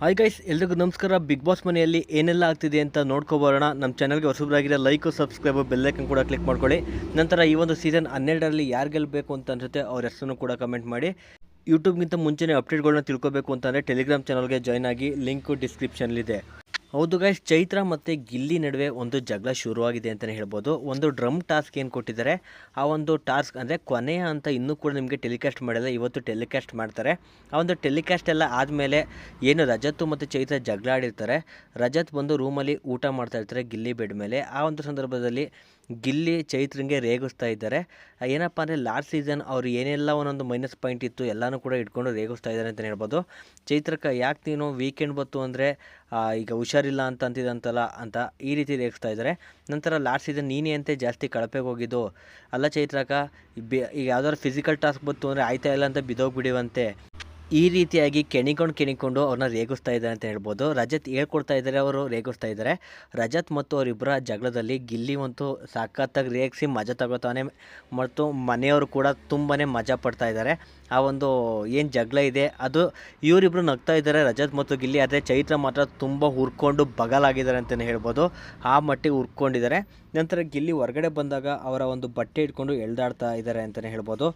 Hi guys ಎಲ್ರಿಗೂ ನಮಸ್ಕಾರ. Big boss ಮನೆಯಲ್ಲಿ ಏನೆಲ್ಲ ಆಗ್ತಿದೆ ಅಂತ ನೋಡ್ಕೊಬರೋಣ ನಮ್ಮ ಚಾನಲ್ಗೆ ಹೊಸಬರಾಗಿರೋ ಲೈಕು ಸಬ್ಸ್ಕ್ರೈಬು ಬೆಲ್ಲೈಕನ್ ಕೂಡ ಕ್ಲಿಕ್ ಮಾಡ್ಕೊಳ್ಳಿ. ನಂತರ ಈ ಒಂದು ಸೀಸನ್ ಹನ್ನೆರಡರಲ್ಲಿ ಯಾರು ಗೆಲ್ಲಬೇಕು ಅಂತ ಅನ್ಸುತ್ತೆ ಅವ್ರ ಹೆಸರನ್ನು ಕೂಡ ಕಮೆಂಟ್ ಮಾಡಿ. ಯೂಟ್ಯೂಬ್ಗಿಂತ ಮುಂಚೆನೇ ಅಪ್ಡೇಟ್ಗಳನ್ನ ತಿಳ್ಕೊಬೇಕು ಅಂತಂದರೆ ಟೆಲಿಗ್ರಾಮ್ ಚಾನಲ್ಗೆ ಜಾಯ್ನ್ ಆಗಿ ಲಿಂಕು ಡಿಸ್ಕ್ರಿಪ್ಷನ್ಲಿದೆ ಹೌದು ಗೈಸ್ ಚೈತ್ರ ಮತ್ತು ಗಿಲ್ಲಿ ನಡುವೆ ಒಂದು ಜಗಳ ಶುರುವಾಗಿದೆ ಅಂತಲೇ ಹೇಳ್ಬೋದು. ಒಂದು ಡ್ರಮ್ ಟಾಸ್ಕ್ ಏನು ಕೊಟ್ಟಿದ್ದಾರೆ, ಆ ಒಂದು ಟಾಸ್ಕ್ ಅಂದರೆ ಕೊನೆಯ ಅಂತ ಇನ್ನೂ ಕೂಡ ನಿಮಗೆ ಟೆಲಿಕಾಸ್ಟ್ ಮಾಡಿಲ್ಲ, ಇವತ್ತು ಟೆಲಿಕಾಸ್ಟ್ ಮಾಡ್ತಾರೆ. ಆ ಒಂದು ಟೆಲಿಕಾಸ್ಟ್ ಎಲ್ಲ ಆದಮೇಲೆ ಏನು ರಜತ್ ಮತ್ತು ಚೈತ್ರ ಜಗಳ ಆಡಿರ್ತಾರೆ. ರಜತ್ ಬಂದು ರೂಮಲ್ಲಿ ಊಟ ಮಾಡ್ತಾ ಇರ್ತಾರೆ ಗಿಲ್ಲಿ ಬೆಡ್ ಮೇಲೆ. ಆ ಒಂದು ಸಂದರ್ಭದಲ್ಲಿ ಗಿಲ್ಲಿ ಚೈತ್ರಂಗೆ ರೇಗಿಸ್ತಾ ಇದ್ದಾರೆ. ಏನಪ್ಪ ಅಂದರೆ ಲಾಸ್ಟ್ ಸೀಸನ್ ಅವ್ರು ಏನೆಲ್ಲ ಒಂದೊಂದು ಮೈನಸ್ ಪಾಯಿಂಟ್ ಇತ್ತು ಎಲ್ಲನೂ ಕೂಡ ಇಟ್ಕೊಂಡು ರೇಗಿಸ್ತಾ ಇದ್ದಾರೆ ಅಂತಲೇ ಹೇಳ್ಬೋದು. ಚೈತ್ರಕ್ಕೆ ಯಾಕೆ ನೀನು ವೀಕೆಂಡ್ ಬಂತು ಅಂದರೆ ಈಗ ಹುಷಾರಿಲ್ಲ ಅಂತ ಅಂತಿದಂತಲ್ಲ ಅಂತ ಈ ರೀತಿ ರೇಗಿಸ್ತಾ ಇದ್ದಾರೆ. ನಂತರ ಲಾಸ್ಟ್ ಸೀಸನ್ ನೀನೇ ಅಂತೆ ಜಾಸ್ತಿ ಕಳಪೆಗೆ ಹೋಗಿದ್ದು. ಅಲ್ಲ ಚೈತ್ರಕ್ಕ ಬೆ ಈಗ ಯಾವ್ದಾದ್ರು ಫಿಸಿಕಲ್ ಟಾಸ್ಕ್ ಬಂತು ಅಂದರೆ ಆಯ್ತಾ ಇಲ್ಲ ಅಂತ ಬಿದ್ದೋಗ್ಬಿಡಿವಂತೆ. ಈ ರೀತಿಯಾಗಿ ಕೆಣಿಕೊಂಡು ಕೆಣಿಕೊಂಡು ಅವ್ರನ್ನ ರೇಗಿಸ್ತಾ ಇದ್ದಾರೆ ಅಂತ ಹೇಳ್ಬೋದು. ರಜತ್ ಹೇಳ್ಕೊಡ್ತಾ ಇದ್ದಾರೆ, ಅವರು ರೇಗಿಸ್ತಾ ಇದ್ದಾರೆ. ರಜತ್ ಮತ್ತು ಅವರಿಬ್ಬರ ಜಗಳದಲ್ಲಿ ಗಿಲ್ಲಿ ಅಂತೂ ಸಖತ್ತಾಗಿ ರೇಗಿಸಿ ಮಜಾ ತಗೋತಾನೆ ಮತ್ತು ಮನೆಯವರು ಕೂಡ ತುಂಬಾ ಮಜಾ ಪಡ್ತಾ ಇದ್ದಾರೆ. ಆ ಒಂದು ಏನು ಜಗಳ ಇದೆ, ಅದು ಇವರಿಬ್ಬರು ನಗ್ತಾ ಇದ್ದಾರೆ, ರಜತ್ ಮತ್ತು ಗಿಲ್ಲಿ. ಆದರೆ ಚೈತ್ರ ಮಾತ್ರ ತುಂಬ ಹುರ್ಕೊಂಡು ಬಗಲಾಗಿದ್ದಾರೆ ಅಂತಲೇ ಹೇಳ್ಬೋದು. ಆ ಮಟ್ಟಿಗೆ ಹುರ್ಕೊಂಡಿದ್ದಾರೆ. ನಂತರ ಗಿಲ್ಲಿ ಹೊರಗಡೆ ಬಂದಾಗ ಅವರ ಒಂದು ಬಟ್ಟೆ ಇಟ್ಕೊಂಡು ಎಳ್ದಾಡ್ತಾ ಇದ್ದಾರೆ ಅಂತಲೇ ಹೇಳ್ಬೋದು.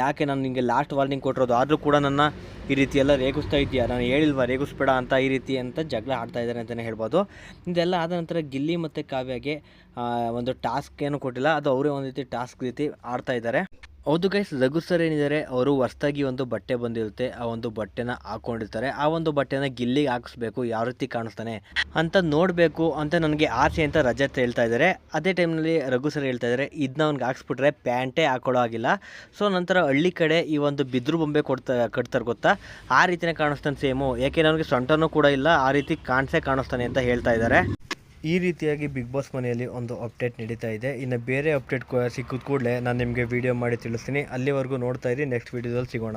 ಯಾಕೆ ನಾನು ನಿಮಗೆ ಲಾಸ್ಟ್ ವಾರ್ನಿಂಗ್ ಕೊಟ್ಟಿರೋದು? ಆದರೂ ಕೂಡ ನನ್ನ ಈ ರೀತಿ ಎಲ್ಲ ರೇಗಿಸ್ತಾ ಇದೆಯಾ ನಾನು ಹೇಳಿಲ್ವಾ, ರೇಗಿಸ್ಬೇಡ ಅಂತ ಈ ರೀತಿ ಅಂತ ಜಗಳ ಆಡ್ತಾ ಇದ್ದಾರೆ ಅಂತಲೇ ಹೇಳ್ಬೋದು. ಇದೆಲ್ಲ ಆದ ನಂತರ ಗಿಲ್ಲಿ ಮತ್ತು ಕಾವ್ಯಗೆ ಒಂದು ಟಾಸ್ಕ್ ಏನು ಕೊಟ್ಟಿಲ್ಲ. ಅದು ಅವರೇ ಒಂದು ರೀತಿ ಟಾಸ್ಕ್ ರೀತಿ ಆಡ್ತಾ ಇದ್ದಾರೆ. ಹೌದು ಗೈಸ್ ರಘು ಸರ್ ಏನಿದ್ದಾರೆ ಅವರು ಹೊಸ್ದಾಗಿ ಒಂದು ಬಟ್ಟೆ ಬಂದಿರುತ್ತೆ, ಆ ಒಂದು ಬಟ್ಟೆನ ಹಾಕೊಂಡಿರ್ತಾರೆ, ಆ ಒಂದು ಬಟ್ಟೆನ ಗಿಲ್ಲಿಗೆ ಹಾಕಿಸ್ಬೇಕು, ಯಾವ ರೀತಿ ಕಾಣಿಸ್ತಾನೆ ಅಂತ ನೋಡಬೇಕು ಅಂತ ನನಗೆ ಆಸೆ ಅಂತ ರಜತ್ ಹೇಳ್ತಾ ಇದ್ದಾರೆ ಅದೇ ಟೈಮ್ನಲ್ಲಿ ರಘು ಸರ್ ಹೇಳ್ತಾ ಇದ್ದಾರೆ ಇದನ್ನ ಅವ್ನಿಗೆ ಹಾಕ್ಸ್ಬಿಟ್ರೆ ಪ್ಯಾಂಟೇ ಹಾಕೊಳ್ಳೋ ಆಗಿಲ್ಲ ಸೊ ನಂತರ ಹಳ್ಳಿ ಕಡೆ ಈ ಒಂದು ಬಿದ್ರು ಬೊಂಬೆ ಕೊಡ್ತಾ, ಕಟ್ತಾರೆ ಗೊತ್ತಾ? ಆ ರೀತಿನೇ ಕಾಣಿಸ್ತಾನೆ ಸೇಮು ಯಾಕೆ, ನನಗೆ ಸೊಂಟನೂ ಕೂಡ ಇಲ್ಲ, ಆ ರೀತಿ ಕಾಣಿಸೇ ಕಾಣಿಸ್ತಾನೆ ಅಂತ ಹೇಳ್ತಾ ಇದ್ದಾರೆ ಈ ರೀತಿಯಾಗಿ ಬಿಗ್ ಬಾಸ್ ಮನೆಯಲ್ಲಿ ಒಂದು ಅಪ್ಡೇಟ್ ನಡೀತಾ ಇದೆ. ಇನ್ನು ಬೇರೆ ಅಪ್ಡೇಟ್ ಸಿಕ್ಕಿದ ಕೂಡಲೇ ನಾನು ನಿಮಗೆ ವಿಡಿಯೋ ಮಾಡಿ ತಿಳಿಸ್ತೀನಿ. ಅಲ್ಲಿವರೆಗೂ ನೋಡ್ತಾ ಇರಿ. ನೆಕ್ಸ್ಟ್ ವಿಡಿಯೋದಲ್ಲಿ ಸಿಗೋಣ.